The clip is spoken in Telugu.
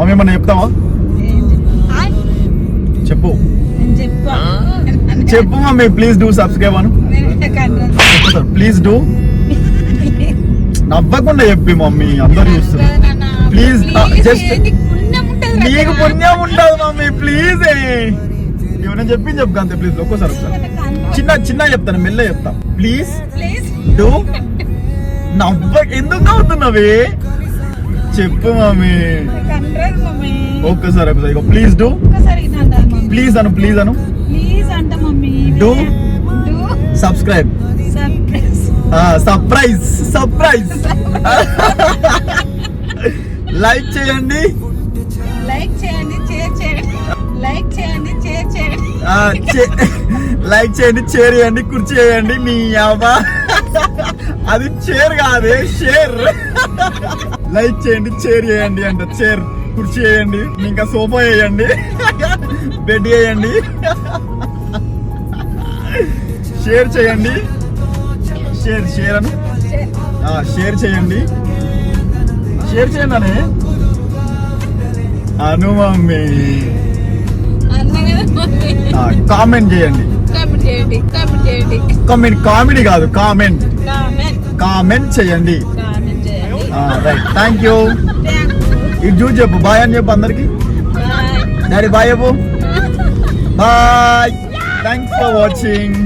మమ్మీ ఏమన్నా చెప్తావా? చెప్పు. చెప్పా. Mummy please do subscribe Anu. Please do నవ్వకుండా చెప్పి మమ్మీ అందరు చూస్తున్నారు. Please, uh, just- నీకు పుణ్యం ఉండదు మమ్మీ ప్లీజ్ ఏమైనా చెప్పి చెప్పు అంతే ప్లీజ్ ఒక్కోసారి ఒకసారి. చిన్న చిన్న చెప్తాను మెల్ల చెప్తా. ప్లీజ్ ప్లీజ్ డూ నవ్వ ఎందుకు నవ్వుతున్నావే? చెప్పు మమ్మీ ఒక్కసారి ఒకసారి please do please Anu please Anu. Please అంట mummy Do? Do subscribe surprise surprise like చేయండి. లైక్ చేయండి షేర్ చేయండి. లైక్ చేయండి షేర్ చేయండి. లైక్ చేయండి షేర్ చేయండి కుర్చీ చేయండి మీ అవ్వ. అది చైర్ కాదే షేర్ లైక్ చేయండి షేర్ చేయండి అంట. చైర్ కుర్చీ చేయండి. ఇంకా సోఫా వేయండి. బెడ్ వేయండి. షేర్ చేయండి. షేర్ షేర్ అను. షేర్ చేయండి. షేర్ చేయండి అనే. మమ్మీ కామెంట్ చేయండి. కామెంట్ కామెడీ కాదు కామెంట్. కామెంట్. చేయండి. థ్యాంక్ యూ ఇది చూసి చెప్పు. బాయ్ అని చెప్పు అందరికి. డాడీ బాయ్ చెప్పు. Bye thanks for watching